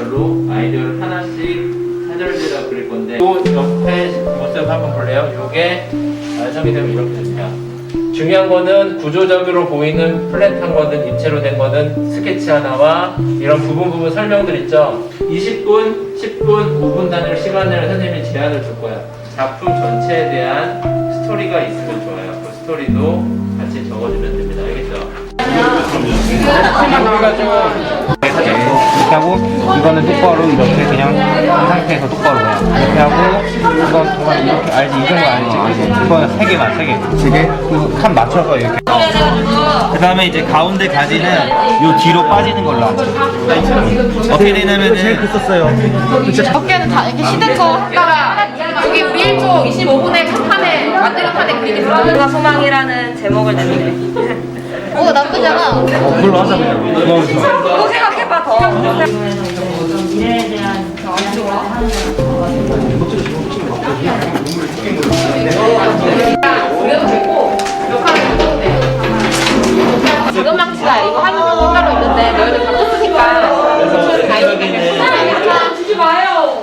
아이디어별로 아이디어를 하나씩 사절제라고 그릴 건데 요 옆에 모습 한번 볼래요? 요게 완성이 되면 이렇게 됩니다. 중요한 거는 구조적으로 보이는 플랫한 거든 입체로 된 거든 스케치 하나와 이런 부분 부분 설명들 있죠. 20분, 10분, 5분 단위로 시간을 선생님이 제한을 줄 거야. 작품 전체에 대한 스토리가 있으면 좋아요. 그 스토리도 같이 적어주면 됩니다. 알겠죠? 그러면 네. 네. 우리가 좀 하고 이거는 똑바로 이렇게 그냥 이 상태에서 똑바로 그냥 이렇게 하고 이건 정말 이렇게 알지 이 정도 알지 이거는 세 개만 세 개. 세 개? 칸 맞춰서 이렇게. 그 다음에 이제 가운데 가지는 요 뒤로 빠지는 걸로 하죠. 어떻게 되냐면은 제일 컸었어요. 어깨는 다 이렇게 시대거 따라 여기 우리 1조 25분에 첫 판에 만들어 판에 그리게 누가 소망이라는 제목을 냈는데 어 나쁘지 않아 그걸로 하자 그냥. 그거 망치가 이거 하는 거 따로 있는데 너희들 다 컸으니까. 그래서 다 있는데 주지 마요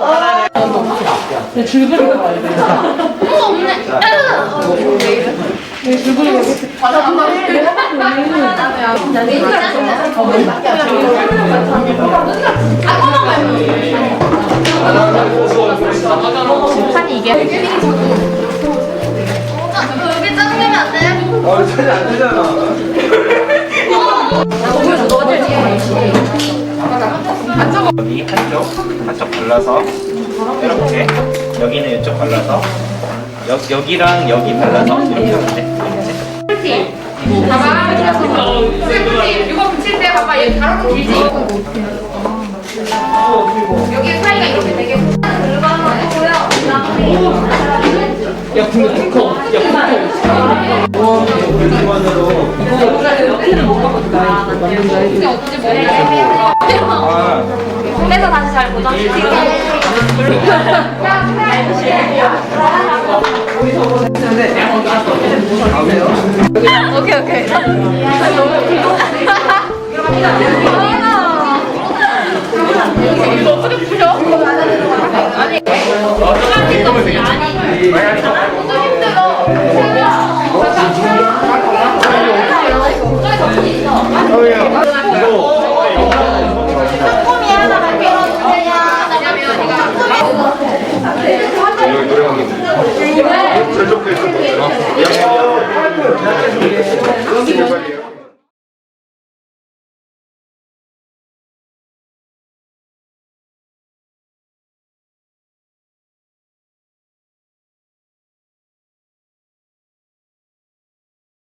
여기 이렇게 여기는 이쪽 발라서 여, 여기랑 여기 발라서 이렇게 하면 돼. 길지 여기 사이가 이렇게 되게 근데 다시 잘 고정시키고 오케이 오케이 이거 어떻게 풀려? 아니 만들어주세요. 왜냐면 이거